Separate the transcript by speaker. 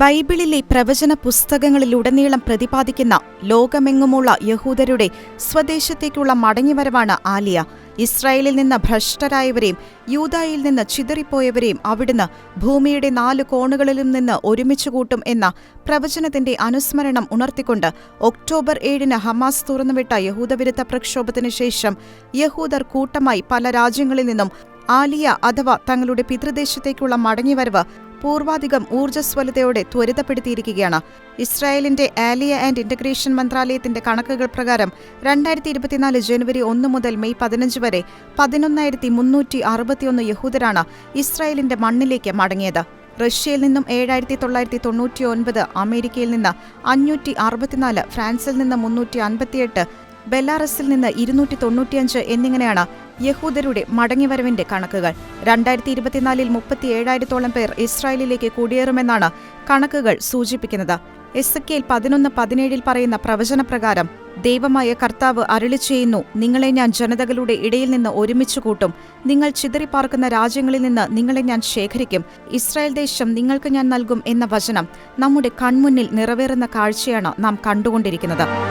Speaker 1: ബൈബിളിലെ പ്രവചന പുസ്തകങ്ങളിലുടനീളം പ്രതിപാദിക്കുന്ന ലോകമെങ്ങുമുള്ള യഹൂദരുടെ സ്വദേശത്തേക്കുള്ള മടങ്ങിവരവാണ് ആലിയ. ഇസ്രായേലിൽ നിന്ന് ഭ്രഷ്ടരായവരെയും യൂതായിൽ നിന്ന് ചിതറിപ്പോയവരെയും അവിടുന്ന് ഭൂമിയുടെ നാല് കോണുകളിലും നിന്ന് ഒരുമിച്ച് കൂട്ടും എന്ന പ്രവചനത്തിന്റെ അനുസ്മരണം ഉണർത്തിക്കൊണ്ട് ഒക്ടോബർ ഏഴിന് ഹമാസ് തുറന്നുവിട്ട യഹൂദവിരുദ്ധ പ്രക്ഷോഭത്തിന് ശേഷം യഹൂദർ കൂട്ടമായി പല രാജ്യങ്ങളിൽ നിന്നും ആലിയ അഥവാ തങ്ങളുടെ പിതൃദേശത്തേക്കുള്ള മടങ്ങിവരവ് പൂർവാധികം ഊർജസ്വലതയോടെ ത്വരിതപ്പെടുത്തിയിരിക്കുകയാണ്. ഇസ്രായേലിന്റെ ആലിയ ആൻഡ് ഇന്റഗ്രേഷൻ മന്ത്രാലയത്തിന്റെ കണക്കുകൾ പ്രകാരം രണ്ടായിരത്തി ഇരുപത്തിനാല് ജനുവരി ഒന്ന് മുതൽ മെയ് പതിനഞ്ച് വരെ പതിനൊന്നായിരത്തി മുന്നൂറ്റി അറുപത്തിയൊന്ന് യഹൂദരാണ് ഇസ്രായേലിന്റെ മണ്ണിലേക്ക് മടങ്ങിയത്. റഷ്യയിൽ നിന്നും ഏഴായിരത്തി തൊള്ളായിരത്തി തൊണ്ണൂറ്റി ഒൻപത് അമേരിക്കയിൽ നിന്ന് അഞ്ഞൂറ്റി അറുപത്തിനാല് ഫ്രാൻസിൽ നിന്ന് മുന്നൂറ്റി അൻപത്തിയെട്ട് ബെലാറസിൽ നിന്ന് ഇരുന്നൂറ്റി തൊണ്ണൂറ്റിയഞ്ച് എന്നിങ്ങനെയാണ് യഹൂദരുടെ മടങ്ങിവരവിന്റെ കണക്കുകൾ. രണ്ടായിരത്തി ഇരുപത്തിനാലിൽ മുപ്പത്തിയേഴായിരത്തോളം പേർ ഇസ്രായേലിലേക്ക് കുടിയേറുമെന്നാണ് കണക്കുകൾ സൂചിപ്പിക്കുന്നത്. എസ് കെയിൽ പതിനൊന്ന് പതിനേഴിൽ പറയുന്ന പ്രവചനപ്രകാരം ദൈവമായ കർത്താവ് അരുളി ചെയ്യുന്നു നിങ്ങളെ ഞാൻ ജനതകളുടെ ഇടയിൽ നിന്ന് ഒരുമിച്ച് കൂട്ടും. നിങ്ങൾ ചിതറിപ്പാർക്കുന്ന രാജ്യങ്ങളിൽ നിന്ന് നിങ്ങളെ ഞാൻ ശേഖരിക്കും. ഇസ്രായേൽ ദേശം നിങ്ങൾക്ക് ഞാൻ നൽകും എന്ന വചനം നമ്മുടെ കൺമുന്നിൽ നിറവേറുന്ന കാഴ്ചയാണ് നാം കണ്ടുകൊണ്ടിരിക്കുന്നത്.